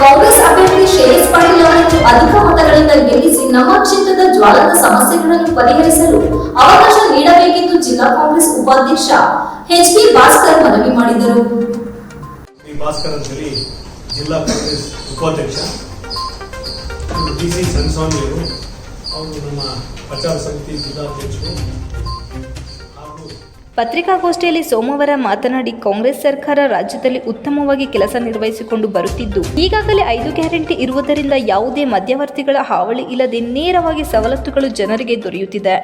ಕಾಂಗ್ರೆಸ್ ಅಭ್ಯರ್ಥಿ ಶ್ರೇಯಸ್ ಪಾಟೀಲ್ ಅವರನ್ನು ಅಧಿಕ ಮತಗಳಿಂದ ಗೆಲ್ಲಿಸಿ ನಮ್ಮ ಕ್ಷೇತ್ರದ ಜ್ವಾಲದ ಸಮಸ್ಯೆಗಳನ್ನು ಪರಿಹರಿಸಲು ಅವಕಾಶ ನೀಡಬೇಕೆಂದು ಜಿಲ್ಲಾ ಕಾಂಗ್ರೆಸ್ ಉಪಾಧ್ಯಕ್ಷ ಎಚ್ ಪಿ ಭಾಸ್ಕರ್ ಮನವಿ ಮಾಡಿದರು. ಭಾಸ್ಕರ್ ಅಂತೇಳಿ ಜಿಲ್ಲಾ ಕಾಂಗ್ರೆಸ್ ಉಪಾಧ್ಯಕ್ಷ. ಡಿ ಸಿ ಅವರು ನಮ್ಮ ಪ್ರಚಾರ ಸಮಿತಿ ಜಿಲ್ಲಾಧ್ಯಕ್ಷರು. ಪತ್ರಿಕಾಗೋಷ್ಠಿಯಲ್ಲಿ ಸೋಮವಾರ ಮಾತನಾಡಿ ಕಾಂಗ್ರೆಸ್ ಸರ್ಕಾರ ರಾಜ್ಯದಲ್ಲಿ ಉತ್ತಮವಾಗಿ ಕೆಲಸ ನಿರ್ವಹಿಸಿಕೊಂಡು ಬರುತ್ತಿದ್ದು, ಈಗಾಗಲೇ ಐದು ಗ್ಯಾರಂಟಿ ಇರುವುದರಿಂದ ಯಾವುದೇ ಮಧ್ಯವರ್ತಿಗಳ ಹಾವಳಿ ಇಲ್ಲದೆ ನೇರವಾಗಿ ಸವಲತ್ತುಗಳು ಜನರಿಗೆ ದೊರೆಯುತ್ತಿದೆ.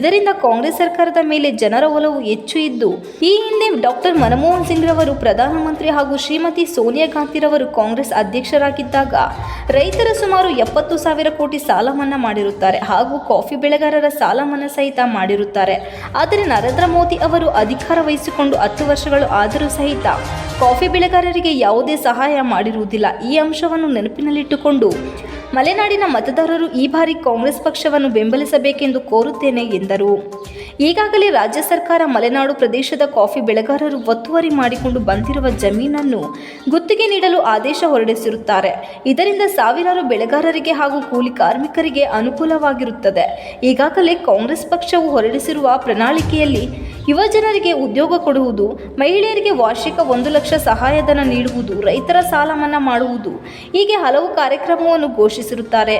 ಇದರಿಂದ ಕಾಂಗ್ರೆಸ್ ಸರ್ಕಾರದ ಮೇಲೆ ಜನರ ಒಲವು ಹೆಚ್ಚು ಇದ್ದು, ಈ ಹಿಂದೆ ಡಾಕ್ಟರ್ ಮನಮೋಹನ್ ಸಿಂಗ್ ರವರು, ಪ್ರಧಾನಮಂತ್ರಿ ಹಾಗೂ ಶ್ರೀಮತಿ ಸೋನಿಯಾ ಗಾಂಧಿರವರು ಕಾಂಗ್ರೆಸ್ ಅಧ್ಯಕ್ಷರಾಗಿದ್ದಾಗ ರೈತರ ಸುಮಾರು ಎಪ್ಪತ್ತು ಸಾವಿರ ಕೋಟಿ ಸಾಲ ಮನ್ನಾ ಮಾಡಿರುತ್ತಾರೆ ಹಾಗೂ ಕಾಫಿ ಬೆಳೆಗಾರರ ಸಾಲ ಮನ್ನಾ ಸಹಿತ ಮಾಡಿರುತ್ತಾರೆ. ಆದರೆ ನರೇಂದ್ರ ಮೋದಿ ಅವರು ಅಧಿಕಾರ ವಹಿಸಿಕೊಂಡು ಹತ್ತು ವರ್ಷಗಳು ಆದರೂ ಸಹಿತ ಕಾಫಿ ಬೆಳೆಗಾರರಿಗೆ ಯಾವುದೇ ಸಹಾಯ ಮಾಡಿರುವುದಿಲ್ಲ ಈ ಅಂಶವನ್ನು ನೆನಪಿನಲ್ಲಿಟ್ಟುಕೊಂಡು, ಮಲೆನಾಡಿನ ಮತದಾರರು ಈ ಬಾರಿ ಕಾಂಗ್ರೆಸ್ ಪಕ್ಷವನ್ನು ಬೆಂಬಲಿಸಬೇಕೆಂದು ಕೋರುತ್ತೇನೆ ಎಂದರು. ಈಗಾಗಲೇ ರಾಜ್ಯ ಸರ್ಕಾರ ಮಲೆನಾಡು ಪ್ರದೇಶದ ಕಾಫಿ ಬೆಳೆಗಾರರು ಒತ್ತುವರಿ ಮಾಡಿಕೊಂಡು ಬಂದಿರುವ ಜಮೀನನ್ನು ಗುತ್ತಿಗೆ ನೀಡಲು ಆದೇಶ ಹೊರಡಿಸಿರುತ್ತಾರೆ. ಇದರಿಂದ ಸಾವಿರಾರು ಬೆಳೆಗಾರರಿಗೆ ಹಾಗೂ ಕೂಲಿ ಕಾರ್ಮಿಕರಿಗೆ ಅನುಕೂಲವಾಗಿರುತ್ತದೆ. ಈಗಾಗಲೇ ಕಾಂಗ್ರೆಸ್ ಪಕ್ಷವು ಹೊರಡಿಸಿರುವ ಪ್ರಣಾಳಿಕೆಯಲ್ಲಿ ಯುವ ಜನರಿಗೆ ಉದ್ಯೋಗ ಕೊಡುವುದು, ಮಹಿಳೆಯರಿಗೆ ವಾರ್ಷಿಕ ಒಂದು ಲಕ್ಷ ಸಹಾಯಧನ ನೀಡುವುದು, ರೈತರ ಸಾಲ ಮನ್ನಾ ಮಾಡುವುದು, ಹೀಗೆ ಹಲವು ಕಾರ್ಯಕ್ರಮವನ್ನು ಘೋಷಿಸಿರುತ್ತಾರೆ.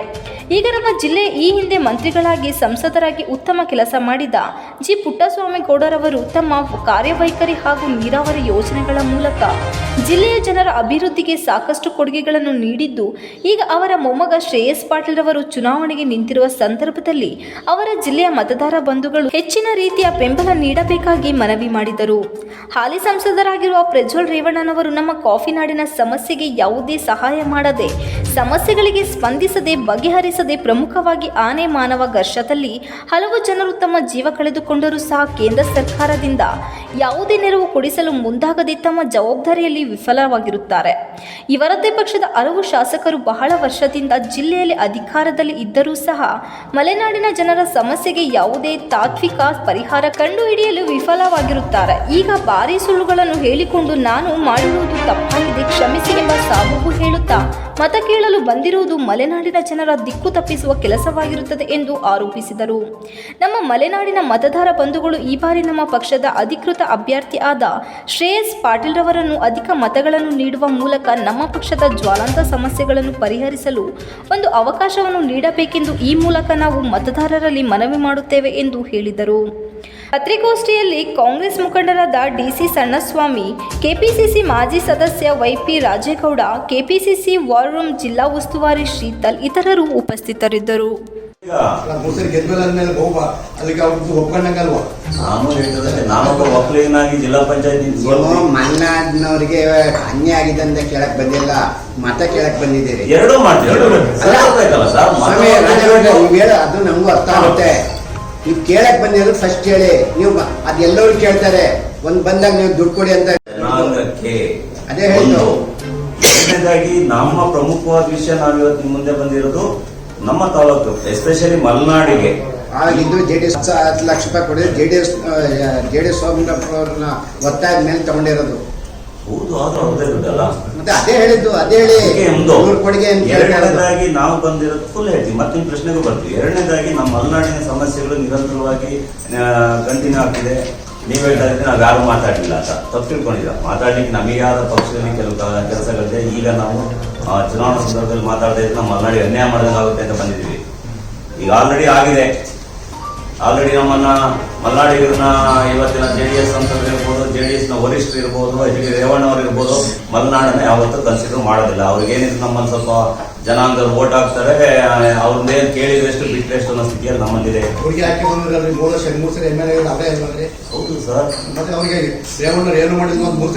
ಈಗ ನಮ್ಮ ಜಿಲ್ಲೆ ಈ ಹಿಂದೆ ಮಂತ್ರಿಗಳಾಗಿ ಸಂಸದರಾಗಿ ಉತ್ತಮ ಕೆಲಸ ಮಾಡಿದ ಜಿ ಪುಟ್ಟಸ್ವಾಮಿ ಗೌಡರವರು ತಮ್ಮ ಕಾರ್ಯವೈಖರಿ ಹಾಗೂ ನೀರಾವರಿ ಯೋಜನೆಗಳ ಮೂಲಕ ಜಿಲ್ಲೆಯ ಜನರ ಅಭಿವೃದ್ಧಿಗೆ ಸಾಕಷ್ಟು ಕೊಡುಗೆಗಳನ್ನು ನೀಡಿದ್ದು, ಈಗ ಅವರ ಮೊಮ್ಮಗ ಶ್ರೇಯಸ್ ಪಾಟೀಲ್ ರವರು ಚುನಾವಣೆಗೆ ನಿಂತಿರುವ ಸಂದರ್ಭದಲ್ಲಿ ಅವರ ಜಿಲ್ಲೆಯ ಮತದಾರ ಬಂಧುಗಳು ಹೆಚ್ಚಿನ ರೀತಿಯ ಬೆಂಬಲ ನೀಡಬೇಕಾಗಿ ಮನವಿ ಮಾಡಿದರು. ಹಾಲಿ ಸಂಸದರಾಗಿರುವ ಪ್ರಜ್ವಲ್ ರೇವಣ್ಣನವರು ನಮ್ಮ ಕಾಫಿ ನಾಡಿನ ಸಮಸ್ಯೆಗೆ ಯಾವುದೇ ಸಹಾಯ ಮಾಡದೆ, ಸಮಸ್ಯೆಗಳಿಗೆ ಸ್ಪಂದಿಸದೆ ಬಗೆಹರಿಸದೆ ಪ್ರಮುಖವಾಗಿ ಆನೆ ಮಾನವ ಘರ್ಷದಲ್ಲಿ ಹಲವು ಜನರು ತಮ್ಮ ಜೀವ ಕಳೆದುಕೊಂಡರೂ ಸಹ ಕೇಂದ್ರ ಸರ್ಕಾರದಿಂದ ಯಾವುದೇ ನೆರವು ಕೊಡಿಸಲು ಮುಂದಾಗದೆ ತಮ್ಮ ಜವಾಬ್ದಾರಿಯಲ್ಲಿ ವಿಫಲವಾಗಿರುತ್ತಾರೆ. ಇವರದ್ದೇ ಪಕ್ಷದ ಹಲವು ಶಾಸಕರು ಬಹಳ ವರ್ಷದಿಂದ ಜಿಲ್ಲೆಯಲ್ಲಿ ಅಧಿಕಾರದಲ್ಲಿ ಇದ್ದರೂ ಸಹ ಮಲೆನಾಡಿನ ಜನರ ಸಮಸ್ಯೆಗೆ ಯಾವುದೇ ತಾತ್ವಿಕ ಪರಿಹಾರ ಕಂಡುಹಿಡಿಯಲು ವಿಫಲವಾಗಿರುತ್ತಾರೆ. ಈಗ ಭಾರಿ ಸುಳ್ಳುಗಳನ್ನು ಹೇಳಿಕೊಂಡು ನಾನು ಮಾಡಿರುವುದು ತಪ್ಪಾಗಿದೆ ಸಾಬೂಬು ಹೇಳುತ್ತಾ? ಮತ ಕೇಳಲು ಬಂದಿರುವುದು ಮಲೆನಾಡಿನ ಜನರ ದಿಕ್ಕು ತಪ್ಪಿಸುವ ಕೆಲಸವಾಗಿರುತ್ತದೆ ಎಂದು ಆರೋಪಿಸಿದರು. ನಮ್ಮ ಮಲೆನಾಡಿನ ಮತದಾರ ಬಂಧುಗಳು ಈ ಬಾರಿ ನಮ್ಮ ಪಕ್ಷದ ಅಧಿಕೃತ ಅಭ್ಯರ್ಥಿ ಆದ ಶ್ರೇಯಸ್ ಪಾಟೀಲ್ ರವರನ್ನು ಅಧಿಕ ಮತಗಳನ್ನು ನೀಡುವ ಮೂಲಕ ನಮ್ಮ ಪಕ್ಷದ ಜ್ವಾಲಾಂತ ಸಮಸ್ಯೆಗಳನ್ನು ಪರಿಹರಿಸಲು ಒಂದು ಅವಕಾಶವನ್ನು ನೀಡಬೇಕೆಂದು ಈ ಮೂಲಕ ನಾವು ಮತದಾರರಲ್ಲಿ ಮನವಿ ಮಾಡುತ್ತೇವೆ ಎಂದು ಹೇಳಿದರು. ಪತ್ರಿಕಾಗೋಷ್ಠಿಯಲ್ಲಿ ಕಾಂಗ್ರೆಸ್ ಮುಖಂಡರಾದ ಡಿಸಿ ಸಣ್ಣಸ್ವಾಮಿ ಕೆಪಿಸಿಸಿ ಮಾಜಿ ಸದಸ್ಯ YP Rajegowda KPCC war room ಜಿಲ್ಲಾ ಉಸ್ತುವಾರಿ ಶೀತಲ್ ಇತರರು ಉಪಸ್ಥಿತರಿದ್ದರು. ಜಿಲ್ಲಾ ಪಂಚಾಯತಿ ನೀವು ಮಲ್ನಾಡಿನವರಿಗೆ ಅನ್ಯಾಯ ಆಗಿದೆ ಅಂತ ಕೇಳಕ್ ಬಂದಿಲ್ಲ ಮತ ಕೇಳಕ್ ಬಂದಿದ್ದೀರಿ. ಅದು ನಮಗೂ ಅರ್ಥ ಆಗುತ್ತೆ. ನೀವು ಕೇಳಕ್ ಬಂದಿರೋದು ಫಸ್ಟ್ ಹೇಳಿ. ನೀವು ಅದೆಲ್ಲರೂ ಕೇಳ್ತಾರೆ. ಒಂದ್ ಬಂದಾಗ ನೀವು ದುಡ್ಡು ಕೊಡಿ ಅಂತ ಜನಾಂಗಕ್ಕೆ ಅದೇ ಹೇಳಿದ್ದು. ಎರಡನೇದಾಗಿ ನಮ್ಮ ಪ್ರಮುಖವಾದ ವಿಷಯ ನಾವು ಇವತ್ತು ನಿಮ್ ಮುಂದೆ ಬಂದಿರೋದು ನಮ್ಮ ತಾಲೂಕು ಎಸ್ಪೆಷಲಿ ಮಲೆನಾಡಿಗೆ. ಆಗಿದ್ದು ಜೆ ಡಿ ಎಸ್ ಹತ್ತು ಲಕ್ಷ ರೂಪಾಯಿ ಕೊಡಿದ್ರೆ J D S J D S ಅವ್ರನ್ನ ಒತ್ತಾಯದ ಮೇಲೆ ತಗೊಂಡಿರೋದು. ಹೌದು ಆದ್ರೂ ಅವ್ರದೇ ದುಡ್ಡಲ್ಲ ಮತ್ತೆ ಅದೇ ಹೇಳಿದ್ದು ಅದೇ ಹೇಳಿ. ಅದಕ್ಕೆ ಒಂದು ನೂರು ಕೊಡುಗೆ ಅಂತ ಕೇಳ್ತಾ ಎರಡನೇದಾಗಿ ನಾವು ಬಂದಿರೋದು ಫುಲ್ ಹೇಳ್ತೀವಿ ಮತ್ತೊಂದು ಪ್ರಶ್ನೆಗೂ ಬರ್ತೀವಿ. ಎರಡನೇದಾಗಿ ನಮ್ಮ ಮಲೆನಾಡಿನ ಸಮಸ್ಯೆಗಳು ನಿರಂತರವಾಗಿ ಕಂಟಿನ್ಯೂ ಆಗ್ತಿದೆ ನೀವು ಹೇಳ್ತಾ ಇದ್ರೆ ನಾವು ಯಾರು ಮಾತಾಡಲಿಲ್ಲ ಅಂತ. ತಪ್ಪು ತಿಳ್ಕೊಂಡಿಲ್ಲ ಮಾತಾಡ್ಲಿಕ್ಕೆ ನಮಗೆ ಆದ ಪಕ್ಷದಲ್ಲಿ ಕೆಲವು ಕ- ಕೆಲಸಗಳಿದೆ. ಈಗ ನಾವು ಆ, ಚುನಾವಣಾ ಸಂದರ್ಭದಲ್ಲಿ ಮಾತಾಡದೇ ಇದ್ರೆ ನಮ್ಮ ಮಲೆನಾಡಿಗೆ ಅನ್ಯಾಯ ಮಾಡಿದಂಗಾಗುತ್ತೆ ಅಂತ ಬಂದಿದ್ದೀವಿ. ಈಗ ಆಲ್ರೆಡಿ ಆಗಿದೆ. ಆಲ್ರೆಡಿ ನಮ್ಮನ್ನ ಮಲ್ನಾಡಿಗರನ್ನ ಇವತ್ತಿನ ಜೆ ಡಿ ಎಸ್ ಸಂಸದರು ಇರ್ಬೋದು ಜೆ ಡಿ ಎಸ್ನ ವರಿಷ್ಠರು ಇರ್ಬೋದು ಎಚ್ ಡಿ ರೇವಣ್ಣವ್ರು ಇರ್ಬೋದು ಮಲೆನಾಡನ್ನ ಯಾವತ್ತೂ ಕನ್ಸಿಡರ್ ಮಾಡೋದಿಲ್ಲ. ಅವ್ರಿಗೆ ಏನಿದ್ರು ನಮ್ಮಲ್ಲಿ ಸ್ವಲ್ಪ ಜನಾಂಗದವ್ರು ಓಟ್ ಹಾಕ್ತಾರೆ ಅವ್ರನ್ನೇನು ಕೇಳಿದ್ರೆಷ್ಟು ಬಿಟ್ಟರೆಷ್ಟು ಅನ್ನೋ ಸ್ಥಿತಿಯಲ್ಲಿ ನಮ್ಮಲ್ಲಿದೆ. ಹುಡುಗಿ ಹಾಕಿ ಬಂದ್ರೆ ಮೂರು ಮೂರು ಸರಿ ಎಂ ಎಲ್ ಎ ಅವರೇ ಹೌದು ಸರ್. ಮತ್ತೆ ಅವ್ರಿಗೆ ರೇವಣ್ಣ ಏನು ಮಾಡಿದ್ರು ಮೂರು